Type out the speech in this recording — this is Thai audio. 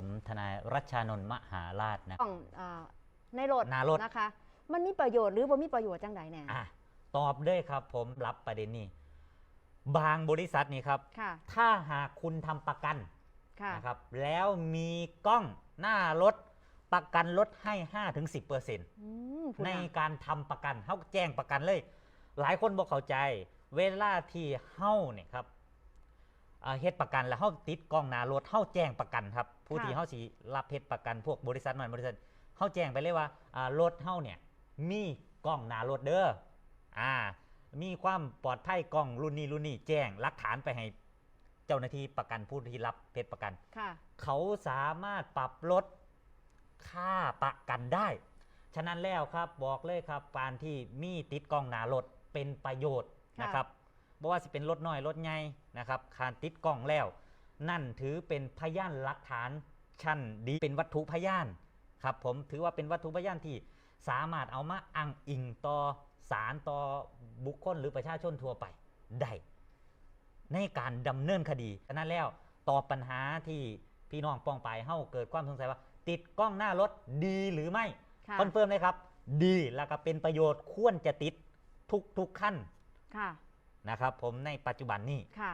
ผมทนายรัชชานนท์มหาราชนะ ต้องอ่าในรถหน้ารถ นะคะ มันมีประโยชน์หรือบ่มีประโยชน์จังใดแน่อะตอบด้วยครับผมรับประเด็นนี้ บางบริษัทนี่ครับ ค่ะถ้าหากคุณทำประกันค่ะนะครับ แล้วมีกล้องหน้ารถประกันลดให้ 5-10%ถึง10%อืมพูดในนะการทำประกันเขาแจ้งประกันเลย หลายคนบอกเข้าใจ เวลาที่เฮ้าเนี่ยครับ เอ่อเฮ็ดประกันแล้วเฮ้าติดกล้องหน้ารถเฮ้าแจ้งประกันครับ ผู้ที่เฮ้าสิรับเฮ็ดประกันพวกบริษัทมันบริษัทเฮ้าแจ้งไปเลยว่าอ่ารถเฮ้าเนี่ยมีกล้องหน้ารถเด้ออ่า มีความปลอดภัยกล้องรุ่นนี้รุ่นนี้แจ้งหลักฐานไปให้เจ้าหน้าที่ประกันผู้ที่รับเฮ็ดประกันค่ะเขาสามารถปรับลดค่าประกันได้ ฉะนั้นแล้วครับบอกเลยครับการที่มีติดกล้องหน้ารถเป็นประโยชน์ค่ะนะครับ บ่ว่าสิเป็นรถน้อยรถใหญ่นะครับการติดกล้องแล้ว นั่นถือเป็นพยานหลักฐานชั้นดีเป็นวัตถุพยานครับผมถือว่าเป็นวัตถุพยานที่สามารถเอามาอ้างอิงต่อสารต่อบุคคลหรือประชาชนทั่วไปได้ในการดำเนินคดีฉะนั้นแล้วตอบปัญหาที่พี่น้องปองไปเฮ้าเกิดความสงสัยว่า ติดกล้องหน้ารถดีหรือไม่ค่ะคอนเฟิร์มเลยครับ ดีแล้วก็เป็นประโยชน์ควรจะติดทุกทุกๆขั้นค่ะ นะครับผมในปัจจุบันนี้ค่ะ